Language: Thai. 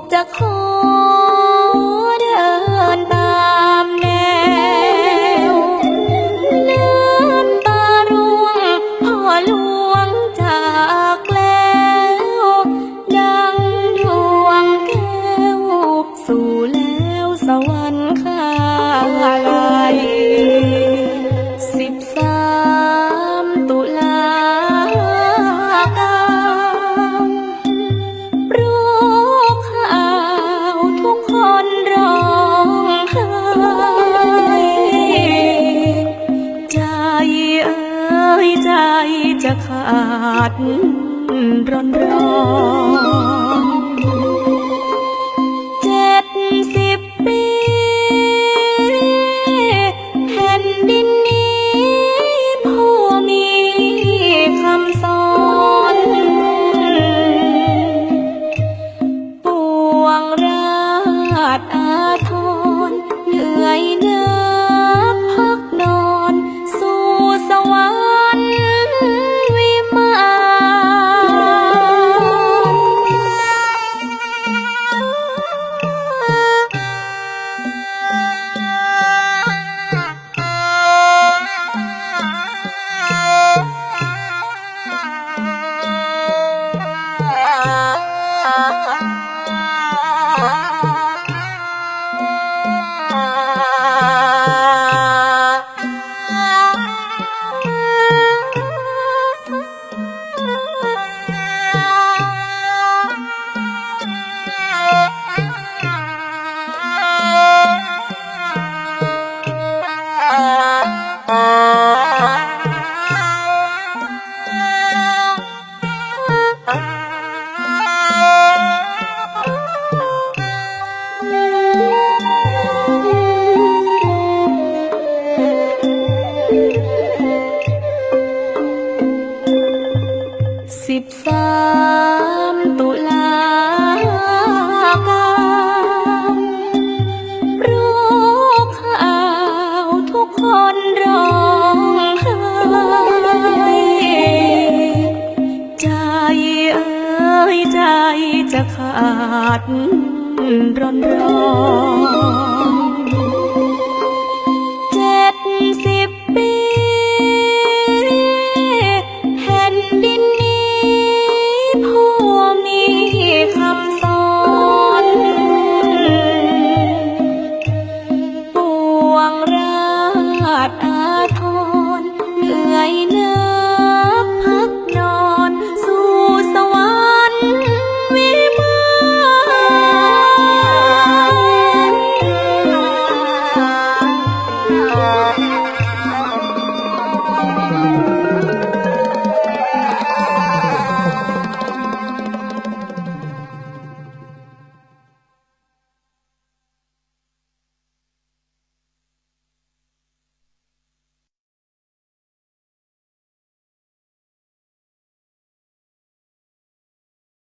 กจะขอเดินตามแนวลืมตาร่วงพ่อหลวงจากแล้วดังดวงแก้วสู่แล้วสวรรค์าดร้อนร้อน តរនរង